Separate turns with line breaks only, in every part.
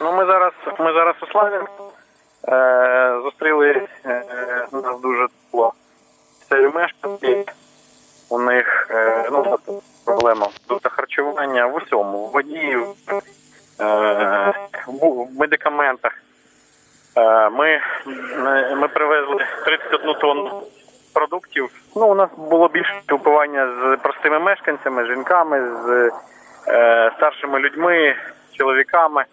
Ну, ми зараз, ми зараз у Славянську. Е, зустріли е, нас дуже тепло. Це мешканці. У них е, ну, проблема до харчування в усьому, в воді, е, в медикаментах. Е, Ми, ми привезли 31 тонну продуктів. Ну, у нас було більше спілкування з простими мешканцями, жінками, з е, старшими людьми, чоловіками.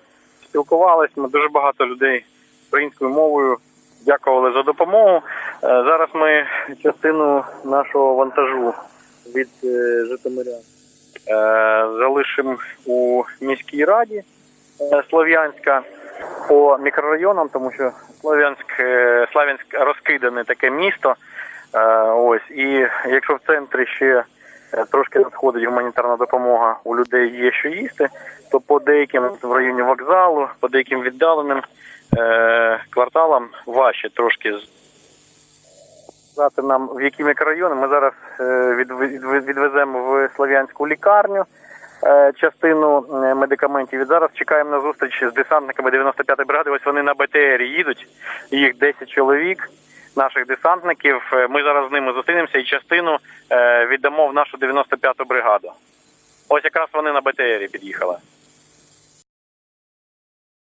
Спілкувалися. Ми дуже багато людей українською мовою дякували за допомогу. Е, зараз ми частину нашого вантажу від е, Житомирян е, залишимо у міській раді Слов'янська по мікрорайонам, тому що Слов'янськ, Славянськ розкидане таке місто. Ось і якщо в центрі ще трошки надходить гуманітарна допомога, у людей є що їсти, то по деяким в районі вокзалу, по деяким віддаленим е, кварталам важче трошки сказати нам, в які мікрорайони. Ми зараз е, відв- відв- відвеземо в Слов'янську лікарню е, частину е, медикаментів. І зараз чекаємо на зустріч з десантниками 95-ї бригади. Ось вони на БТР їдуть. Їх 10 чоловік. Наших десантників. Е, Ми зараз з ними зустрінемося і частину е, віддамо в нашу 95-ту бригаду. Ось якраз вони на БТРі під'їхали.